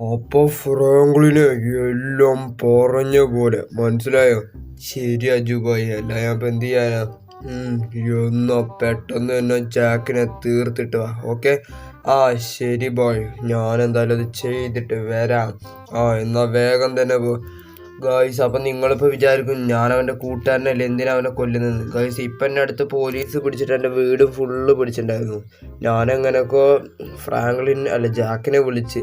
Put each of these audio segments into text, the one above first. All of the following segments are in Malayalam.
അപ്പൊ ഫ്രാങ്ക്ലിന് എല്ലാം പറഞ്ഞ പോലെ. മനസ്സിലായോ? ശരി അജുബായി. അല്ല ഞാൻ ഇപ്പൊ എന്ത് ചെയ്യാനാ? എന്നാ പെട്ടെന്ന് തന്നെ ചാക്കിനെ തീർത്തിട്ട് വാ ഓക്കെ? ആ ശരി ബോയ്. ഞാൻ എന്തായാലും അത് ചെയ്തിട്ട് വരാം. ആ എന്നാ വേഗം തന്നെ പോ. ഗായ്സ് അപ്പം നിങ്ങളിപ്പോൾ വിചാരിക്കും ഞാൻ അവന്റെ കൂട്ടുകാരനല്ലേ? എന്തിനാ അവനെ കൊല്ലുന്നത്? ഗായ്സ് ഇപ്പം എന്റെ അടുത്ത് പോലീസ് പിടിച്ചിട്ട് എന്റെ വീട് ഫുള്ള് പിടിച്ചിട്ടുണ്ടായിരുന്നു. ഞാനെങ്ങനെയൊക്കെ ഫ്രാങ്ക്ലിൻ അല്ല ജാക്കിനെ വിളിച്ച്.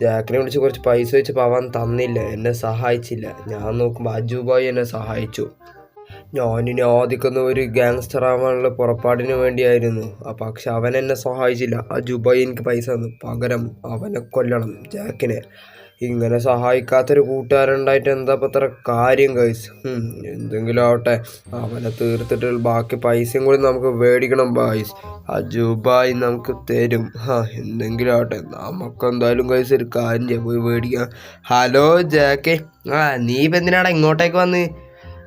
ജാക്കിനെ വിളിച്ച് കുറച്ച് പൈസ വെച്ചപ്പോൾ അവൻ തന്നില്ല. എന്നെ സഹായിച്ചില്ല. ഞാൻ നോക്കുമ്പോൾ അജുബായി എന്നെ സഹായിച്ചു. ഞാനിനി ആദ്യമൊക്കെ ഒരു ഗാങ്സ്റ്റർ ആവാനുള്ള പുറപ്പാടിന് വേണ്ടിയായിരുന്നു. പക്ഷെ അവൻ എന്നെ സഹായിച്ചില്ല. അജുബായി എനിക്ക് പൈസ തന്നു. പകരം അവനെ കൊല്ലണം ജാക്കിനെ ഇങ്ങനെ സഹായിക്കാത്തൊരു കൂട്ടുകാരുണ്ടായിട്ട് എന്താ ഇപ്പം ഇത്ര കാര്യം കഴിച്ച് എന്തെങ്കിലും ആവട്ടെ. അവനെ തീർത്തിട്ട് ബാക്കി പൈസയും കൂടി നമുക്ക് മേടിക്കണം ബായ്സ് അജുബായി നമുക്ക് തരും. ആ എന്തെങ്കിലും ആവട്ടെ. നമുക്ക് എന്തായാലും കഴിച്ച് ഒരു കാര്യം പോയി മേടിക്കാം ഹലോ ജാക്കെ ആ നീ ഇപ്പം എന്തിനാടാ ഇങ്ങോട്ടേക്ക് വന്ന്?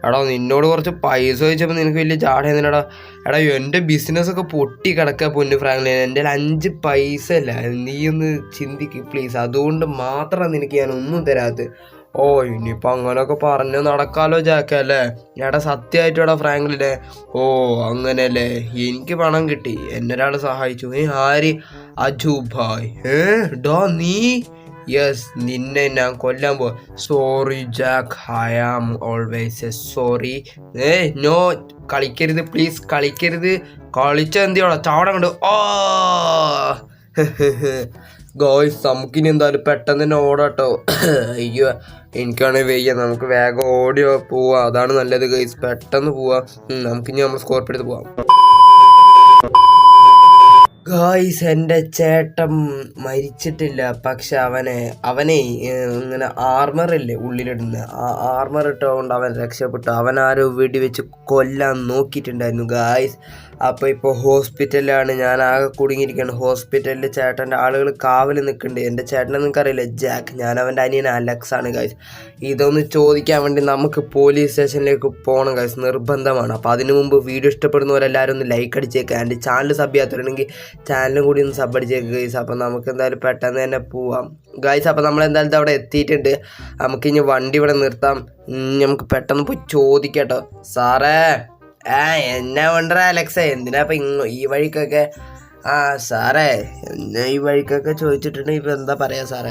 എടാ നിന്നോട് കുറച്ച് പൈസ ചോദിച്ചപ്പോൾ നിനക്ക് വലിയ ചാട എന്തിനാടാ എടാ എന്റെ ബിസിനസ്സൊക്കെ പൊട്ടി കിടക്കുക പൊന്നു ഫ്രാങ്ക്ലിൻ. എന്റെ അഞ്ച് പൈസ അല്ല. നീ ഒന്ന് ചിന്തിക്ക് പ്ലീസ് അതുകൊണ്ട് മാത്രം നിനക്ക് ഞാൻ ഒന്നും തരാത്തത്. ഓ ഇനിയിപ്പോൾ അങ്ങനെയൊക്കെ പറഞ്ഞ് നടക്കാലോ ജാക്ക അല്ലേ? എടാ സത്യമായിട്ടും എടാ ഫ്രാങ്ക്ലിനെ. ഓ അങ്ങനെയല്ലേ? എനിക്ക് പണം കിട്ടി. എന്നൊരാൾ സഹായിച്ചു. ഏ ആര്? അജുഭായ് ഏ ഡോ നീ? യെസ് നിന്നെ ഞാൻ കൊല്ലാൻ പോ sorry Jack I am always a sorry ഏ നോ കളിക്കരുത് പ്ലീസ് കളിക്കരുത്. കളിച്ച എന്തിയോടാ ചാവടം കണ്ടു ഓ ഗോയ്സ് നമുക്കിനി എന്തായാലും പെട്ടെന്ന് തന്നെ ഓടാട്ടോ. അയ്യോ എനിക്കാണെങ്കിൽ വയ്യ. നമുക്ക് വേഗം ഓടി പോവാം. അതാണ് നല്ലത് ഗൈസ് പെട്ടെന്ന് പോവാം. നമുക്കിനി നമ്മൾ സ്കോർപ്പ് എടുത്ത് പോവാം. ഗായ്സ് എന്റെ ചേട്ടൻ മരിച്ചിട്ടില്ല. പക്ഷെ അവനെ അവനെ ഇങ്ങനെ ആർമറില്ലേ ഉള്ളിലിടുന്ന. ആ ആർമർ ഇട്ടുകൊണ്ട് അവൻ രക്ഷപ്പെട്ടു. അവൻ ആരോ വെടിവെച്ച് കൊല്ലാൻ നോക്കിയിട്ടുണ്ടായിരുന്നു ഗായ്സ്. അപ്പോൾ ഇപ്പോൾ ഹോസ്പിറ്റലിലാണ് ഞാൻ ആകെ കുടുങ്ങിയിരിക്കുകയാണ് ഹോസ്പിറ്റലിൽ ചേട്ടന്റെ ആളുകൾ കാവൽ നിൽക്കുന്നുണ്ട് എന്റെ ചേട്ടനെ നിങ്ങൾക്കറിയില്ല ജാക്ക്. ഞാൻ അവന്റെ അനിയൻ അലക്സ് ആണ് ഗായ്സ് ഇതൊന്ന് ചോദിക്കാൻ വേണ്ടി നമുക്ക് പോലീസ് സ്റ്റേഷനിലേക്ക് പോകണം ഗൈസ് നിർബന്ധമാണ്. അപ്പോൾ അതിനു മുമ്പ് വീഡിയോ ഇഷ്ടപ്പെടുന്നവരെല്ലാവരും ഒന്ന് ലൈക്ക് അടിച്ചേക്കുക എന്റെ ചാനൽ സബ് ചെയ്യാത്തവരുണ്ടെങ്കിൽ ചാനലും കൂടി ഒന്ന് സബ് അടിച്ചേക്കുക ഗൈസ് അപ്പോൾ നമുക്ക് എന്തായാലും പെട്ടെന്ന് തന്നെ പോവാം. ഗൈസ് അപ്പോൾ നമ്മൾ എന്തായാലും അവിടെ എത്തിയിട്ടുണ്ട്. നമുക്ക് ഇനി വണ്ടി ഇവിടെ നിർത്താം. നമുക്ക് പെട്ടെന്ന് പോയി ചോദിക്കട്ടോ സാറേ! ആ എന്നാ കൊണ്ടറ അലക്സ. എന്തിനാ ഇപ്പം ഇങ്ങ ഈ വഴിക്കൊക്കെ? ആ സാറേ എന്നെ ഈ വഴിക്കൊക്കെ ചോദിച്ചിട്ടുണ്ടെങ്കിൽ ഇപ്പം എന്താ പറയാ സാറേ?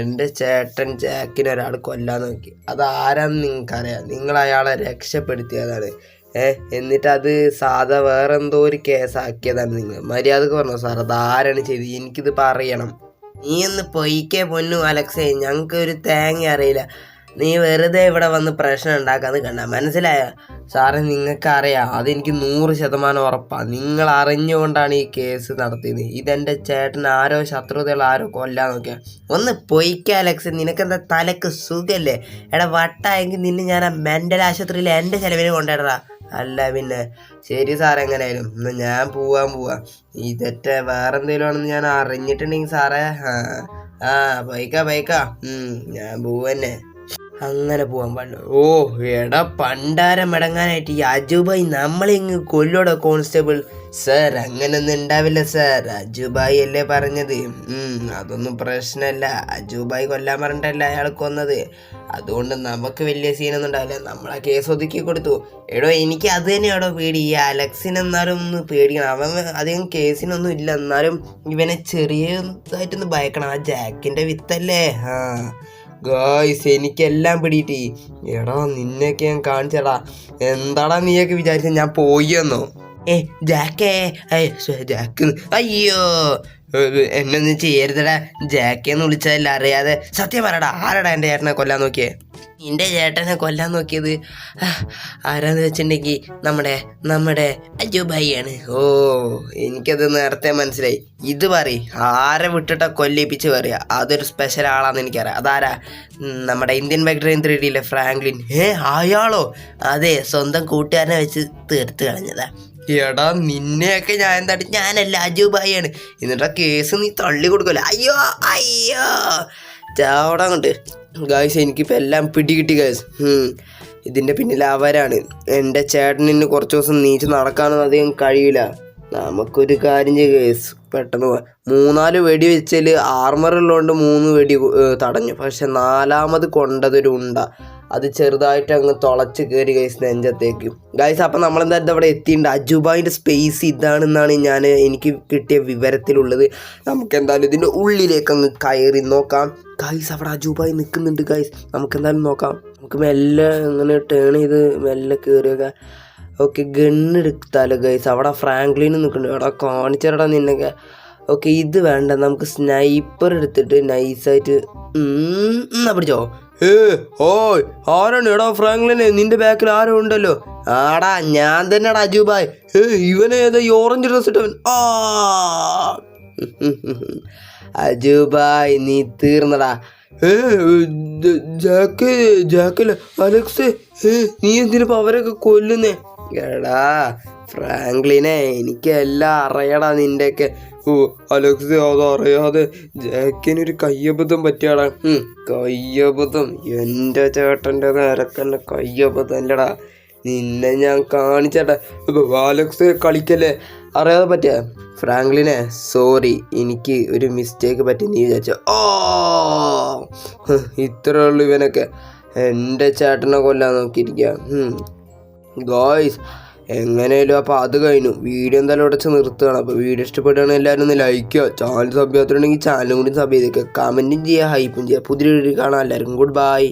എന്റെ ചേട്ടൻ ജാക്കിനെ ഒരാൾ കൊല്ലാൻ നോക്കി. അത് ആരാന്ന് നിങ്ങൾക്കറിയാം. നിങ്ങൾ അയാളെ രക്ഷപ്പെടുത്തിയതാണ്. ഏ എന്നിട്ട് അത് സാധാ വേറെ എന്തോ ഒരു കേസാക്കിയതാണ് നിങ്ങൾ. മര്യാദയ്ക്ക് പറഞ്ഞു സാർ അത് ആരാണ് ചെയ്തത്? എനിക്കിത് പറയണം. നീ ഒന്ന് പൊയ്ക്കേ പൊന്നു അലക്സേ. ഞങ്ങൾക്ക് ഒരു തേങ്ങ അറിയില്ല. നീ വെറുതെ ഇവിടെ വന്ന് പ്രശ്നം ഉണ്ടാക്കാന്ന് കണ്ട. മനസ്സിലായോ? സാറേ നിങ്ങൾക്കറിയാം. അതെനിക്ക് നൂറ് ശതമാനം ഉറപ്പാണ് നിങ്ങൾ അറിഞ്ഞുകൊണ്ടാണ് ഈ കേസ് നടത്തിയത്. ഇതെന്റെ ചേട്ടൻ ആരോ ശത്രുതകൾ ആരോ കൊല്ലാൻ നോക്കിയാൽ ഒന്ന് പൊയ്ക്ക അലക്സ്. നിനക്കെന്താ തലക്ക് സുഖല്ലേ? എടാ വട്ടായെങ്കിൽ നിന്നെ ഞാൻ ആ മെന്റൽ ആശുപത്രിയിൽ എന്റെ ചിലവിന് കൊണ്ടുവരടാ. അല്ല പിന്നെ. ശരി സാറേ എങ്ങനെയായാലും. എന്നാ ഞാൻ പോവാൻ പോവാ. ഇതറ്റ വേറെ എന്തെങ്കിലും ആണെന്ന് ഞാൻ അറിഞ്ഞിട്ടുണ്ടെങ്കിൽ സാറേ ആ ആ പൈക്കാ ഞാൻ പോവന്നെ. അങ്ങനെ പോവാൻ പാടില്ല. ഓ എടാ പണ്ടാരം മടങ്ങാനായിട്ട് ഈ അജുബായി നമ്മളിങ്ങ് കൊല്ലോടെ കോൺസ്റ്റബിൾ? സാർ അങ്ങനൊന്നും ഉണ്ടാവില്ല സാർ. അജുബായി അല്ലേ പറഞ്ഞത്? അതൊന്നും പ്രശ്നമല്ല അജുബായി കൊല്ലാൻ പറഞ്ഞിട്ടല്ല അയാൾ കൊന്നത്. അതുകൊണ്ട് നമുക്ക് വലിയ സീനൊന്നും ഉണ്ടാവില്ല നമ്മളാ കേസ് ഒതുക്കി കൊടുത്തു. എടോ എനിക്ക് അത് തന്നെയാണോ പേടി. ഈ അലക്സിനെന്നാലും ഒന്ന് പേടിക്കണം. അവൻ അധികം കേസിനൊന്നും ഇല്ല. എന്നാലും ഇവനെ ചെറിയതായിട്ടൊന്ന് ഭയക്കണം. ആ ജാക്കിന്റെ വിത്തല്ലേ? ആ. ഗായ്സ് എനിക്കെല്ലാം പിടിയിട്ട്. എടാ നിന്നെയൊക്കെ ഞാൻ കാണിച്ചടാ. എന്താടാ നീയൊക്കെ വിചാരിച്ച ഞാൻ പോയി എന്നോ? ജാക്കേ. ജാക്ക്. അയ്യോ. എന്നൊന്നും ചെയ്യരുതടാ. ജാക്കേന്ന് വിളിച്ചതല്ല അറിയാതെ. സത്യം പറയടാ ആരടാ എന്റെ ചേട്ടനെ കൊല്ലാൻ നോക്കിയേ? നിന്റെ ചേട്ടനെ കൊല്ലാൻ നോക്കിയത് ആരാന്ന് വെച്ചിട്ടുണ്ടെങ്കിൽ നമ്മുടെ നമ്മുടെ അജു അജുബായിയാണ്. ഓ എനിക്കത് നേരത്തെ മനസ്സിലായി. ഇത് പറയും ആരെ വിട്ടിട്ട കൊല്ലിപ്പിച്ച് പറയുക അതൊരു സ്പെഷ്യൽ ആളാന്ന് എനിക്കറിയാം. അതാരാ? നമ്മുടെ ഇന്ത്യൻ ബാക്ടറിയൻ ത്രീ ഡിയിലെ ഫ്രാങ്ക്ലിൻ. ഏ ആയാളോ അതെ സ്വന്തം കൂട്ടുകാരനെ വെച്ച് തീർത്ത് കളഞ്ഞതാ. എടാ നിന്നെയൊക്കെ ഞാൻ എന്താ ഞാനല്ല അജുബായിയാണ്. എന്നിട്ട് ആ കേസ് നീ തള്ളി കൊടുക്കല്ലോ. അയ്യോ അയ്യോ. ചാവടാ കണ്ട് ഗായ്സ് എനിക്കിപ്പോൾ എല്ലാം പിടികിട്ടി ഗായ്സ് ഇതിന്റെ പിന്നിൽ അവരാണ്. എന്റെ ചേട്ടനിന് കുറച്ച് ദിവസം നീച്ച് നടക്കാനൊന്നും അധികം കഴിയില്ല. നമുക്കൊരു കാര്യം ചെയ്യുക ഗൈസ് പെട്ടെന്ന് പോവാം മൂന്നാൽ വെടി വെച്ചാൽ ആർമർ ഉള്ളതുകൊണ്ട് മൂന്ന് വെടി തടഞ്ഞു. പക്ഷെ നാലാമത് കൊണ്ടതൊരു ഉണ്ട. അത് ചെറുതായിട്ട് അങ്ങ് തുളച്ച് കയറി ഗൈസ് നെഞ്ചത്തേക്ക്. ഗൈസ് അപ്പം നമ്മളെന്തായാലും അവിടെ എത്തിയിട്ടുണ്ട് അജുബായിന്റെ സ്പേസ് ഇതാണെന്നാണ് ഞാൻ എനിക്ക് കിട്ടിയ വിവരത്തിലുള്ളത്. നമുക്ക് എന്തായാലും ഇതിന്റെ ഉള്ളിലേക്ക് അങ്ങ് കയറി നോക്കാം. ഗൈസ് അവിടെ അജുബായി നിൽക്കുന്നുണ്ട് ഗൈസ് നമുക്ക് എന്തായാലും നോക്കാം. നമുക്ക് മെല്ലെ ഇങ്ങനെ ടേൺ ചെയ്ത് മെല്ലെ കയറിയൊക്കെ ഓക്കെ ഗണ്ണെടുത്താലോ ഗൈസ് അവിടെ ഫ്രാങ്ക്ലിന് നിൽക്കുന്നുണ്ട് അവിടെ കാണിച്ചടാ നിന്നൊക്കെ ഓക്കെ ഇത് വേണ്ട. നമുക്ക് സ്നൈപ്പർ എടുത്തിട്ട് നൈസായിട്ട് എന്നാ പിടിച്ചോ? ഏ ഓയ് ആരാണ് എടാ ഫ്രാങ്ക്ലിനെ? നിന്റെ ബാക്കിൽ ആരോ ഉണ്ടല്ലോ? ആടാ ഞാൻ തന്നെടാ അജുബായ്. ഏ ഇവനെ ഏതാ ഈ ഓറഞ്ച് ഡ്രസ് ഇട്ടവൻ? ആ. അജുബായ് നീ തീർന്നടാ. ജാക്ക് ജാക്കല്ല അലക്സ് നീ എന്തിനിപ്പോ അവരൊക്കെ കൊല്ലുന്നേ? എടാ ഫ്രാങ്ക്ലിനെ എനിക്ക് എല്ലാം അറിയടാ നിന്റെയൊക്കെ. ഓ അലക്സ് അത് അറിയാതെ ജാക്കിനൊരു കയ്യബദ്ധം പറ്റിയാടാ. കയ്യബദ്ധം. എന്റെ ചേട്ടന്റെ നേരക്കന്നെ കയ്യബദ്ധം അല്ലടാ. നിന്നെ ഞാൻ കാണിച്ചേട്ടാ. അലക്സ് കളിക്കല്ലേ? അറിയാതെ പറ്റിയ? ഫ്രാങ്ക്ലിനെ സോറി എനിക്ക് ഒരു മിസ്റ്റേക്ക് പറ്റി നീ വിചാരിച്ച. ഓ ഇത്രേ ഉള്ളൂ ഇവനൊക്കെ. എന്റെ ചേട്ടനെ കൊല്ലാൻ നോക്കിയിരിക്കുക ഗോയ്സ് എങ്ങനെയാലും അപ്പോൾ അത് കഴിഞ്ഞു. വീഡിയോ എന്തായാലും ഉടച്ച് നിർത്തുകയാണ്. അപ്പോൾ വീഡിയോ ഇഷ്ടപ്പെടുകയാണെങ്കിൽ എല്ലാവരും ഒന്ന് ലൈക്ക് ചാനൽ സബ് ചെയ്യാത്തുണ്ടെങ്കിൽ ചാനലും കൂടി സബ് ചെയ്തേക്കുക കമന്റും ചെയ്യുക ഹൈപ്പും ചെയ്യുക പുതിയ വീഡിയോ കാണാം. എല്ലാവർക്കും ഗുഡ് ബൈ